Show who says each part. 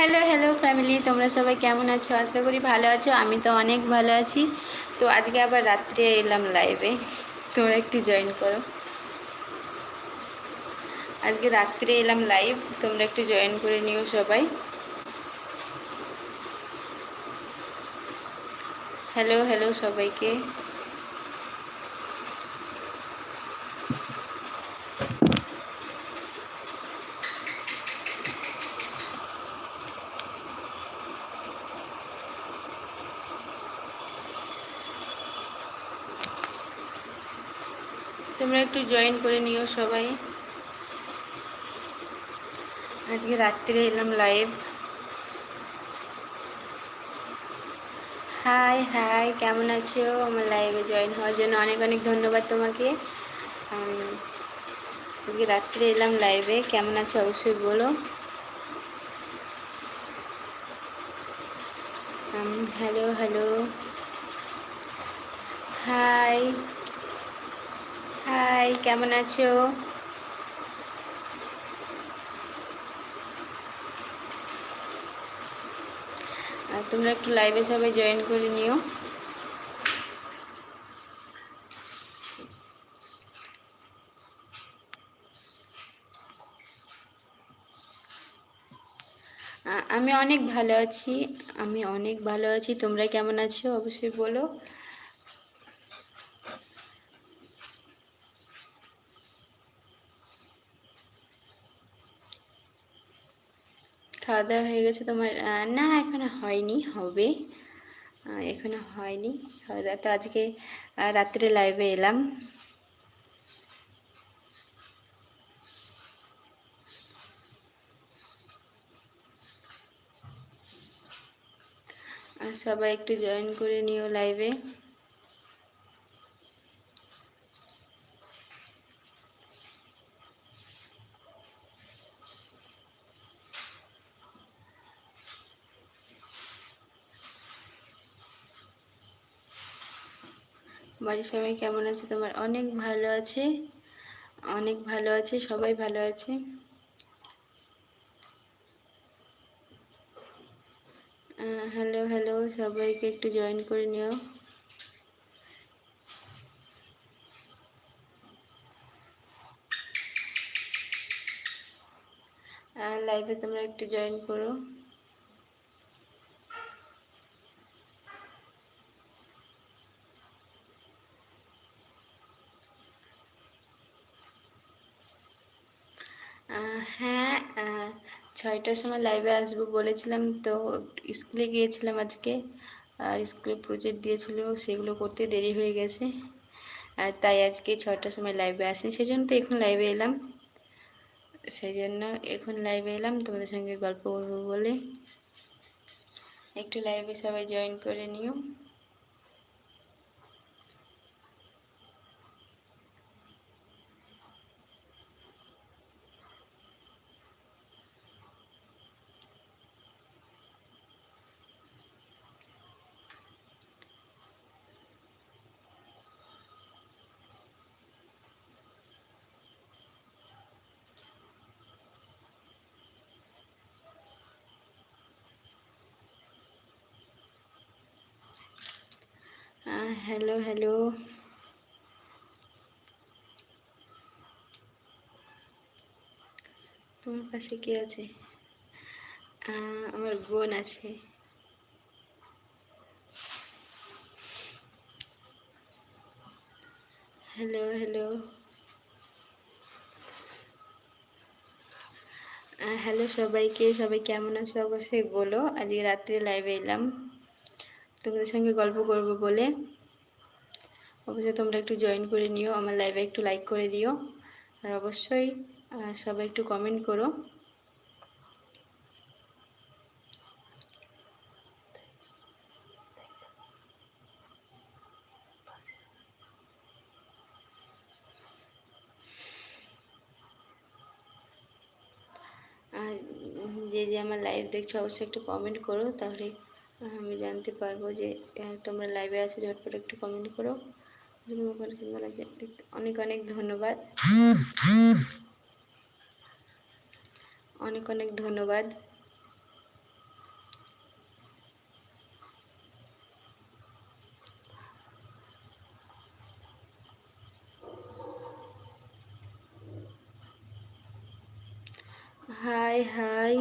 Speaker 1: Hello hello family তোমরা সবাই কেমন আছো? আশা করি ভালো আছো, আমি তো অনেক ভালো আছি। তো আজকে আবার রাত্রে এলাম লাইভে তোমরা একটু জয়েন করো। আজকে রাত্রে এলাম লাইভ তোমরা একটু জয়েন করে নিও সবাই। হ্যালো হ্যালো সবাইকে। তোমরা একটু জয়েন করে নিও সবাই। আজকে রাত্রে এলাম লাইভ হাই হাই কেমন আছো? আমার লাইভে জয়েন হওয়ার জন্য অনেক অনেক ধন্যবাদ তোমাকে। আজকে রাত্রে এলাম লাইভে কেমন আছো অবশ্যই বলো। হ্যালো হ্যালো হাই হাই, কেমন আছো? আর তোমরা একটু লাইভে সবাই জয়েন করে নিও। আমি অনেক ভালো আছি, আমি অনেক ভালো আছি। তোমরা কেমন আছো? অবশ্যই বলো। খাওয়া দাওয়া হয়ে গেছে তোমার না, এখনও হয়নি, হবে। এখনও হয়নি খাওয়া দাওয়া তো আজকে রাত্রে লাইভে এলাম। আর সবাই একটু জয়েন করে নিও লাইভে বাড়ির সবাই কেমন আছে? তোমার অনেক ভালো আছে। অনেক ভালো আছে, সবাই ভালো আছে। হ্যালো হ্যালো সবাইকে একটু জয়েন করে নিও। লাইভে তোমরা একটু জয়েন করো হ্যাঁ ছয়টার সময় লাইভে আসব বলেছিলাম, তো স্কুলে গিয়েছিলাম আজকে। আর স্কুলে প্রজেক্ট দিয়েছিল, সেগুলো করতে দেরি হয়ে গেছে। আর তাই আজকে ছটার সময় লাইভে আসেনি। সেই জন্য তো এখন লাইভে এলাম। সেই জন্য এখন লাইভে এলাম, তোমাদের সঙ্গে গল্প করব বলে। একটু লাইভে সবাই জয়েন করে নিও। হ্যালো হ্যালো তোমার পাশে কে আছে? আমার বোন আছে। হ্যালো হ্যালো হ্যালো সবাইকে, সবাই কেমন আছো? অবশ্যই বলো। আজকে রাত্রে লাইভে এলাম। তোমাদের সঙ্গে গল্প করব বলে। অবশ্যই তোমরা একটু জয়েন করে নিও, আমার লাইভে একটু লাইক করে দিও। আর অবশ্যই সবাই একটু কমেন্ট করো। যে যে আমার লাইভ দেখছ, অবশ্যই একটু কমেন্ট করো, তাহলে আমি জানতে পারব যে তোমরা লাইভে আছে, ঝটপট একটু কমেন্ট করো। অনেক অনেক ধন্যবাদ। অনেক অনেক ধন্যবাদ। Hi hi.